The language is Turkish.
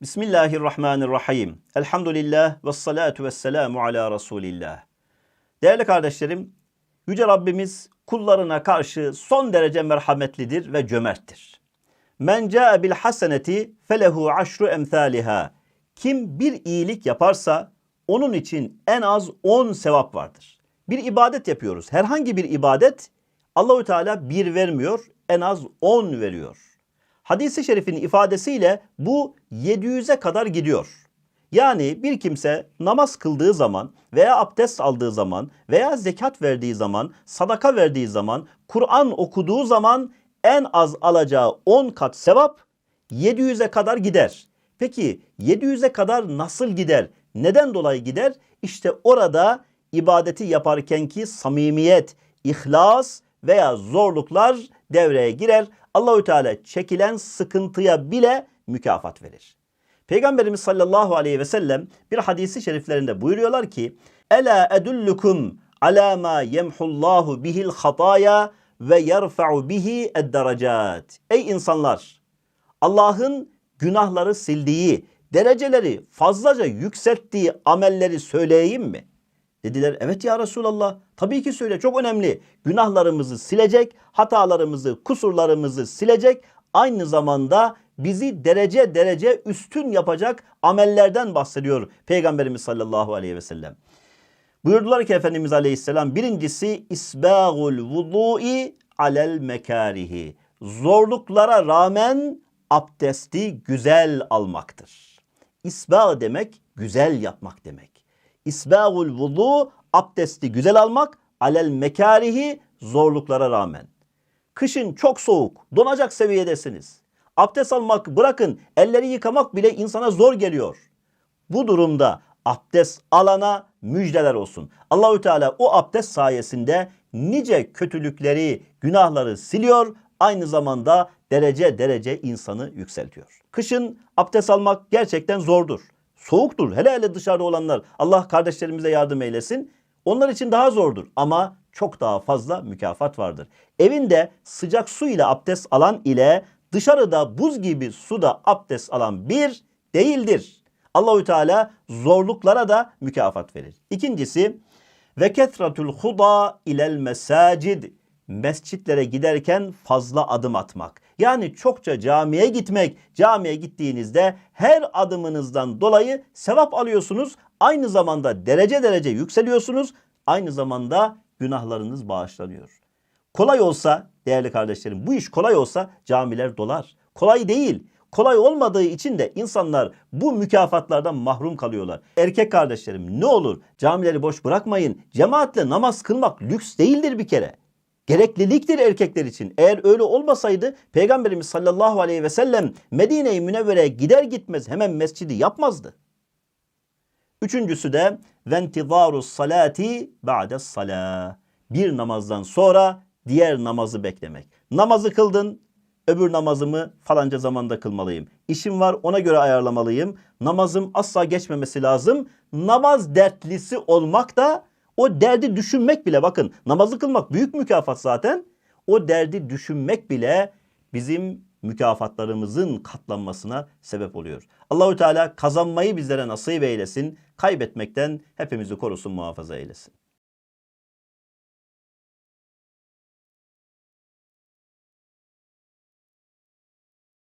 Bismillahirrahmanirrahim. Elhamdülillah ve salatu ve selamu ala Resulillah. Değerli kardeşlerim, Yüce Rabbimiz kullarına karşı son derece merhametlidir ve cömerttir. Men ca'e bil haseneti felehu aşru emthaliha. Kim bir iyilik yaparsa onun için en az 10 sevap vardır. Bir ibadet yapıyoruz. Herhangi bir ibadet Allahü Teala bir vermiyor, en az 10 veriyor. Hadis-i şerifin ifadesiyle bu 700'e kadar gidiyor. Yani bir kimse namaz kıldığı zaman veya abdest aldığı zaman veya zekat verdiği zaman, sadaka verdiği zaman, Kur'an okuduğu zaman en az alacağı 10 kat sevap 700'e kadar gider. Peki 700'e kadar nasıl gider? Neden dolayı gider? İşte orada ibadeti yaparkenki samimiyet, ihlas veya zorluklar devreye girer. Allahü Teala çekilen sıkıntıya bile mükafat verir. Peygamberimiz sallallahu aleyhi ve sellem bir hadisi şeriflerinde buyuruyorlar ki Ela edullukum ala ma yemhullahu bihil hataya ve yerfa'u bihi ed-daracat. Ey insanlar! Allah'ın günahları sildiği, dereceleri fazlaca yükselttiği amelleri söyleyeyim mi? Dediler evet ya Resulallah. Tabii ki söyle çok önemli. Günahlarımızı silecek, hatalarımızı, kusurlarımızı silecek. Aynı zamanda bizi derece derece üstün yapacak amellerden bahsediyor Peygamberimiz sallallahu aleyhi ve sellem. Buyurdular ki Efendimiz Aleyhisselam birincisi isbâgul vudu'i alel mekarihi. Zorluklara rağmen abdesti güzel almaktır. İsbâ demek güzel yapmak demek. İsbâgul vudu abdesti güzel almak alel mekarihi zorluklara rağmen. Kışın çok soğuk, donacak seviyedesiniz. Abdest almak bırakın, elleri yıkamak bile insana zor geliyor. Bu durumda abdest alana müjdeler olsun. Allahü Teala o abdest sayesinde nice kötülükleri, günahları siliyor, aynı zamanda derece derece insanı yükseltiyor. Kışın abdest almak gerçekten zordur. Soğuktur. Hele hele dışarıda olanlar. Allah kardeşlerimize yardım eylesin. Onlar için daha zordur ama çok daha fazla mükafat vardır. Evinde sıcak su ile abdest alan ile dışarıda buz gibi suda abdest alan bir değildir. Allahü Teala zorluklara da mükafat verir. İkincisi ve ketretul huda ilel mesacid mescitlere giderken fazla adım atmak. Yani çokça camiye gitmek. Camiye gittiğinizde her adımınızdan dolayı sevap alıyorsunuz. Aynı zamanda derece derece yükseliyorsunuz. Aynı zamanda günahlarınız bağışlanıyor. Kolay olsa değerli kardeşlerim bu iş kolay olsa camiler dolar. Kolay değil. Kolay olmadığı için de insanlar bu mükafatlardan mahrum kalıyorlar. Erkek kardeşlerim ne olur camileri boş bırakmayın. Cemaatle namaz kılmak lüks değildir bir kere gerekliliktir erkekler için. Eğer öyle olmasaydı Peygamberimiz sallallahu aleyhi ve sellem Medine-i Münevvere'ye gider gitmez hemen mescidi yapmazdı. Üçüncüsü de ventizaru salati ba'de salah. Bir namazdan sonra diğer namazı beklemek. Namazı kıldın, öbür namazımı falanca zamanda kılmalıyım. İşim var ona göre ayarlamalıyım. Namazım asla geçmemesi lazım. Namaz dertlisi olmak da o derdi düşünmek bile bakın namazı kılmak büyük mükafat zaten. O derdi düşünmek bile bizim mükafatlarımızın katlanmasına sebep oluyor. Allahü Teala kazanmayı bizlere nasip eylesin. Kaybetmekten hepimizi korusun muhafaza eylesin.